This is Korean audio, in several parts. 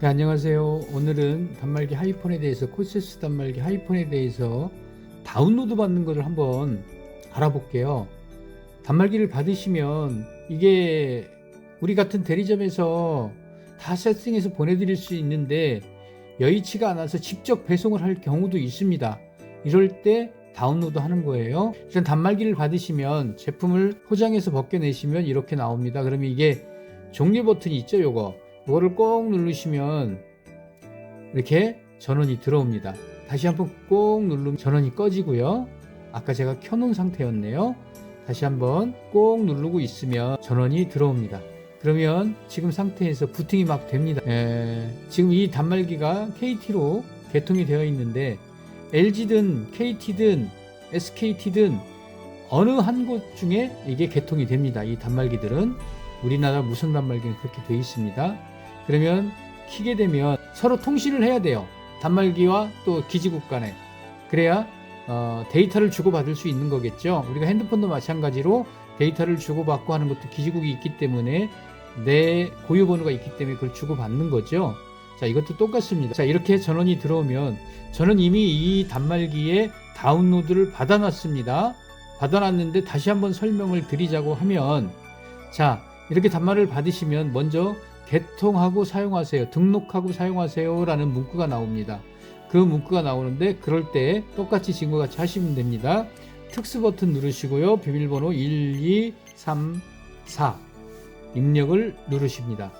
네, 안녕하세요. 오늘은 단말기 하이폰에 대해서 코세스 단말기 하이폰에 대해서 다운로드 받는 것을 한번 알아볼게요. 단말기를 받으시면 이게 우리 같은 대리점에서 다 세팅해서 보내드릴 수 있는데 여의치가 않아서 직접 배송을 할 경우도 있습니다. 이럴 때 다운로드 하는 거예요. 일단 단말기를 받으시면 제품을 포장해서 벗겨내시면 이렇게 나옵니다. 그러면 이게 종료 버튼이 있죠, 요거. 이거를 꼭 누르시면 이렇게 전원이 들어옵니다. 다시 한번 꼭 누르면 전원이 꺼지고요. 아까 제가 켜놓은 상태였네요. 다시 한번 꼭 누르고 있으면 전원이 들어옵니다. 그러면 지금 상태에서 부팅이 막 됩니다. 에, 지금 이 단말기가 KT로 개통이 되어 있는데 LG든 KT든 SKT든 어느 한 곳 중에 이게 개통이 됩니다. 이 단말기들은 우리나라 무선 단말기는 그렇게 되어 있습니다. 그러면 키게 되면 서로 통신을 해야 돼요. 단말기와 또 기지국 간에. 그래야 어, 데이터를 주고받을 수 있는 거겠죠. 우리가 핸드폰도 마찬가지로 데이터를 주고받고 하는 것도 기지국이 있기 때문에 내 고유 번호가 있기 때문에 그걸 주고받는 거죠. 자, 이것도 똑같습니다. 자, 이렇게 전원이 들어오면 저는 이미 이 단말기에 다운로드를 받아놨습니다. 받아놨는데 다시 한번 설명을 드리자고 하면 자, 이렇게 단말을 받으시면 먼저 개통하고 사용하세요. 등록하고 사용하세요. 라는 문구가 나옵니다. 그 문구가 나오는데 그럴 때 똑같이 지금과 같이 하시면 됩니다. 특수 버튼 누르시고요. 비밀번호 1234 입력을 누르십니다.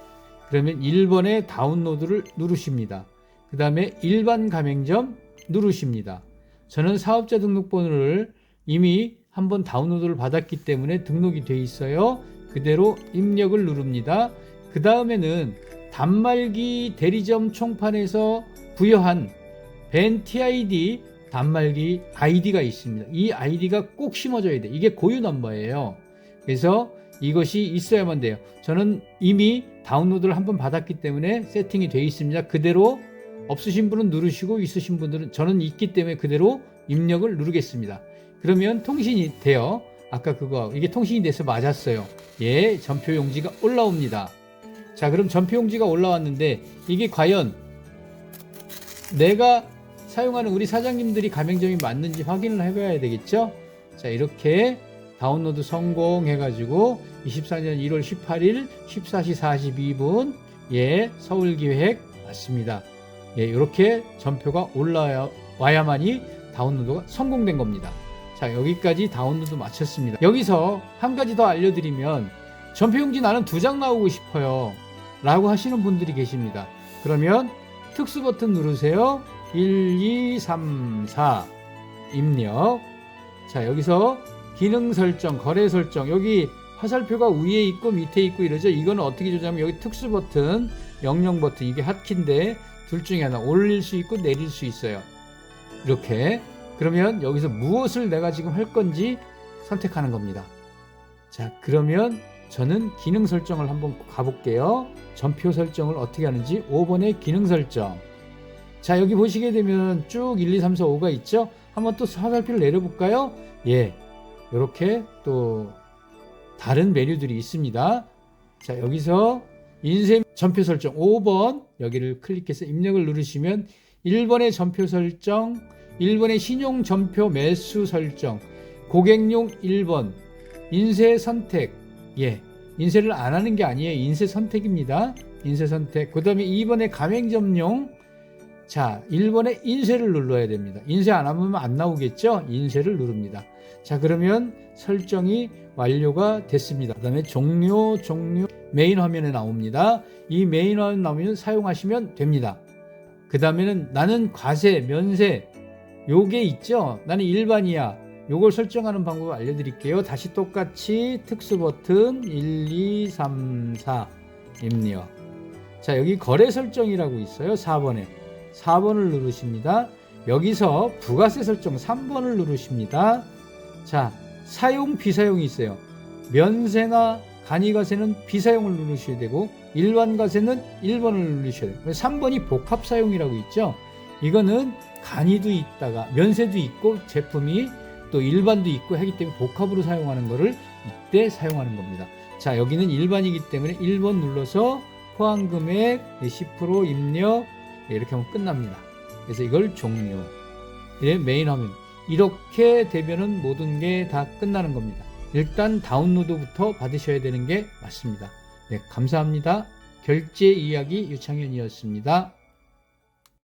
그러면 1번에 다운로드를 누르십니다. 그 다음에 일반 가맹점 누르십니다. 저는 사업자 등록번호를 이미 한번 다운로드를 받았기 때문에 등록이 돼 있어요. 그대로 입력을 누릅니다. 그 다음에는 단말기 대리점 총판에서 부여한 벤 TID 단말기 아이디가 있습니다. 이 아이디가 꼭 심어져야 돼. 이게 고유 넘버예요. 그래서 이것이 있어야만 돼요. 저는 이미 다운로드를 한번 받았기 때문에 세팅이 되어 있습니다. 그대로 없으신 분은 누르시고 있으신 분들은 저는 있기 때문에 그대로 입력을 누르겠습니다. 그러면 통신이 돼요. 아까 그거 이게 통신이 돼서 맞았어요. 예, 전표 용지가 올라옵니다. 자, 그럼 전표 용지가 올라왔는데 이게 과연 내가 사용하는 우리 사장님들이 가맹점이 맞는지 확인을 해봐야 되겠죠? 자, 이렇게 다운로드 성공해가지고 24년 1월 18일 14시 42분 예, 서울기획 맞습니다. 예, 이렇게 전표가 올라와야만이 다운로드가 성공된 겁니다. 자, 여기까지 다운로드 마쳤습니다. 여기서 한 가지 더 알려드리면 전표용지 나는 두 장 나오고 싶어요. 라고 하시는 분들이 계십니다. 그러면 특수 버튼 누르세요. 1, 2, 3, 4 입력. 자, 여기서 기능 설정, 거래 설정. 여기 화살표가 위에 있고 밑에 있고 이러죠. 이거는 어떻게 조작하면 여기 특수 버튼, 영영 버튼 이게 핫키인데 둘 중에 하나 올릴 수 있고 내릴 수 있어요. 이렇게 그러면 여기서 무엇을 내가 지금 할 건지 선택하는 겁니다. 자, 그러면 저는 기능 설정을 한번 가볼게요. 전표 설정을 어떻게 하는지 5번의 기능 설정. 자, 여기 보시게 되면 쭉 1, 2, 3, 4, 5가 있죠? 한번 또 화살표를 내려볼까요? 예. 이렇게 또 다른 메뉴들이 있습니다. 자, 여기서 인쇄 전표 설정 5번 여기를 클릭해서 입력을 누르시면 1번의 전표 설정, 1번의 신용 전표 매수 설정, 고객용 1번, 인쇄 선택. 예. 인쇄를 안 하는 게 아니에요. 인쇄 선택입니다. 인쇄 선택. 그 다음에 2번의 가맹점용. 자, 1번에 인쇄를 눌러야 됩니다. 인쇄 안 하면 안 나오겠죠? 인쇄를 누릅니다. 자, 그러면 설정이 완료가 됐습니다. 그 다음에 종료, 종료, 메인 화면에 나옵니다. 이 메인 화면 나오면 사용하시면 됩니다. 그 다음에는 나는 과세, 면세, 요게 있죠? 나는 일반이야. 요걸 설정하는 방법을 알려드릴게요. 다시 똑같이 특수 버튼 1, 2, 3, 4 입력. 자, 여기 거래 설정이라고 있어요. 4번에. 4번을 누르십니다. 여기서 부가세 설정 3번을 누르십니다. 자, 사용 비사용이 있어요. 면세나 간이가세는 비사용을 누르셔야 되고 일반 가세는 1번을 누르셔야 돼요. 3번이 복합 사용이라고 있죠. 이거는 간이도 있다가 면세도 있고 제품이 또 일반도 있고 하기 때문에 복합으로 사용하는 거를 이때 사용하는 겁니다. 자, 여기는 일반이기 때문에 1번 눌러서 포함 금액 10% 입력 예, 이렇게 하면 끝납니다. 그래서 이걸 종료. 예, 메인 화면. 이렇게 되면은 모든 게 다 끝나는 겁니다. 일단 다운로드부터 받으셔야 되는 게 맞습니다. 네, 감사합니다. 결제 이야기 유창현이었습니다.